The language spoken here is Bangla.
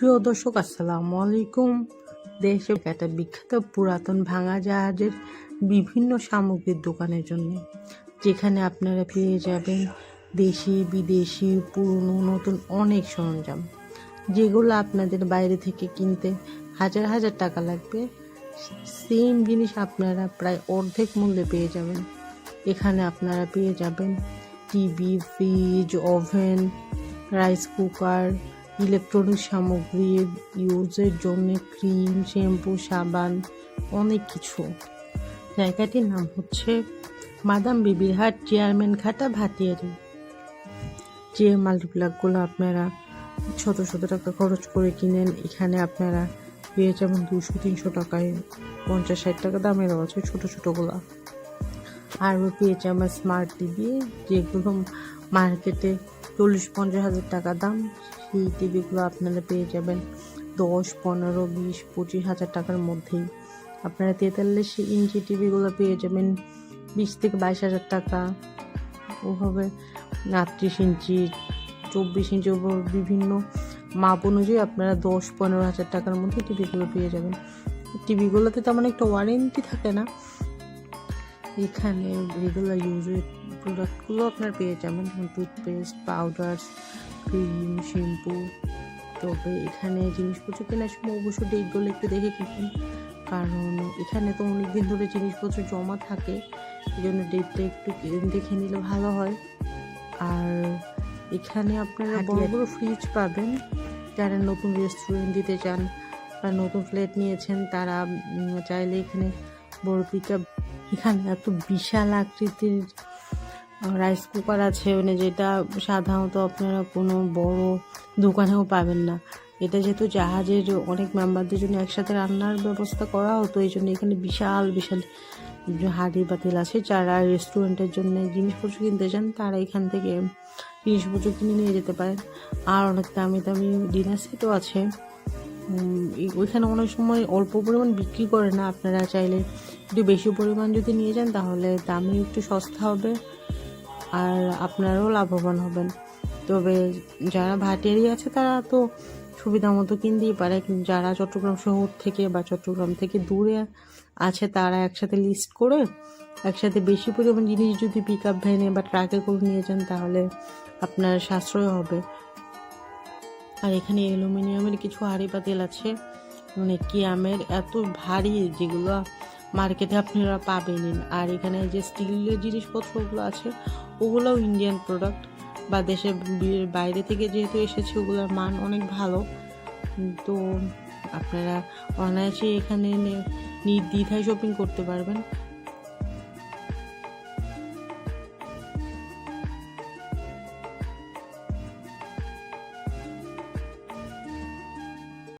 প্রিয় দর্শক, আসসালামু আলাইকুম। দেশে একটা বিখ্যাত পুরাতন ভাঙা জাহাজের বিভিন্ন সামগ্রীর দোকানের জন্য, যেখানে আপনারা পেয়ে যাবেন দেশি, বিদেশি, পুরনো, নতুন অনেক সরঞ্জাম, যেগুলো আপনাদের বাইরে থেকে কিনতে হাজার হাজার টাকা লাগবে। সেম জিনিস আপনারা প্রায় অর্ধেক মূল্যে পেয়ে যাবেন। এখানে আপনারা পেয়ে যাবেন TV, fridge, oven, rice cooker electronic সামগ্রী, ইউজের জন্য ক্রিম, শ্যাম্পু, সাবান, অনেক কিছু। জায়গাটির নাম হচ্ছে মাদাম বিবির হাট চেয়ারম্যান ঘাটা ভাতিয়ারি। যে মাল্টিপ্লাকগুলো আপনারা শত শত টাকা খরচ করে কিনেন, এখানে আপনারা পেয়ে যাবেন দুশো, তিনশো টাকায়। পঞ্চাশ, ষাট টাকা দামেরও আছে ছোটো ছোটোগুলো। আরও পেয়ে যাবেন স্মার্ট টিভি, যেগুলো মার্কেটে চল্লিশ পঞ্চাশ হাজার টাকা দাম। সেই টিভিগুলো আপনারা পেয়ে যাবেন। দশ, পনেরো, বিশ, পঁচিশ হাজার টাকার মধ্যেই। আপনারা তেতাল্লিশ ইঞ্চি টিভিগুলো পেয়ে যাবেন। বিশ থেকে বাইশ হাজার টাকা। ওভাবে আটত্রিশ ইঞ্চি, চব্বিশ ইঞ্চি ওপর বিভিন্ন মাপ অনুযায়ী আপনারা দশ পনেরো হাজার টাকার মধ্যে টিভিগুলো পেয়ে যাবেন। টিভিগুলোতে তেমন একটা ওয়ারেন্টি থাকে না। এখানে রেগুলার ইউজের প্রোডাক্টগুলো আপনার পেয়ে যাবেন। যেমন টুথপেস্ট পাউডার ক্রিম শ্যাম্পু তবে এখানে জিনিসপত্র কেনার সময় অবশ্যই ডেটগুলো একটু দেখে কিনুন কারণ এখানে তো অনেক দিন ধরে জিনিসপত্র জমা থাকে। এই জন্য ডেটটা একটু দেখে নিলে ভালো হয়। আর এখানে আপনারা বড় বড় ফ্রিজ পাবেন। যারা নতুন রেস্টুরেন্ট দিতে চান বা নতুন ফ্ল্যাট নিয়েছেন তারা চাইলে এখানে পিক এখানে এত বিশাল আকৃতির রাইস কুকার আছে। মানে যেটা সাধারণত আপনারা কোনো বড় দোকানেও পাবেন না। এটা যেহেতু জাহাজের অনেক মেম্বারদের জন্য একসাথে রান্নার ব্যবস্থা করা হতো, এই জন্য এখানে বিশাল বিশাল হাঁড়ি বাতিল আছে। যারা রেস্টুরেন্টের জন্য জিনিসপত্র কিনতে চান, তারা এখান থেকে জিনিসপত্র কিনে নিয়ে যেতে পারেন। আর অনেক দামি দামি ডিনার সেটও আছে। ওইখানে অনেক সময় অল্প পরিমাণ বিক্রি করে না আপনারা চাইলে। একটু বেশি পরিমাণ যদি নিয়ে যান, তাহলে দামে একটু সস্তা হবে আর আপনারাও লাভবান হবেন। তবে যারা ভাটিয়ারি আছে, তারা তো সুবিধা মতো কিনতেই পারে। যারা চট্টগ্রাম শহর থেকে বা চট্টগ্রাম থেকে দূরে আছে, তারা একসাথে লিস্ট করে একসাথে বেশি পরিমাণ জিনিস যদি পিক আপ ভ্যানে বা ট্রাকে করে নিয়ে যান, তাহলে আপনার সাশ্রয় হবে। আর এখানে অ্যালুমিনিয়ামের কিছু হাঁড়ি আছে। মানে কিয়ামের এত ভারী যেগুলো মার্কেটে আপনারা পাবেনই আর এখানে যে স্টিলের জিনিসপত্রগুলো আছে, ওগুলোও ইন্ডিয়ান প্রোডাক্ট বা দেশের বাইরে থেকে যেহেতু এসেছে, ওগুলোর মান অনেক ভালো। তো আপনারা অনায়াসে এখানে নির্দ্বিধায় শপিং করতে পারবেন।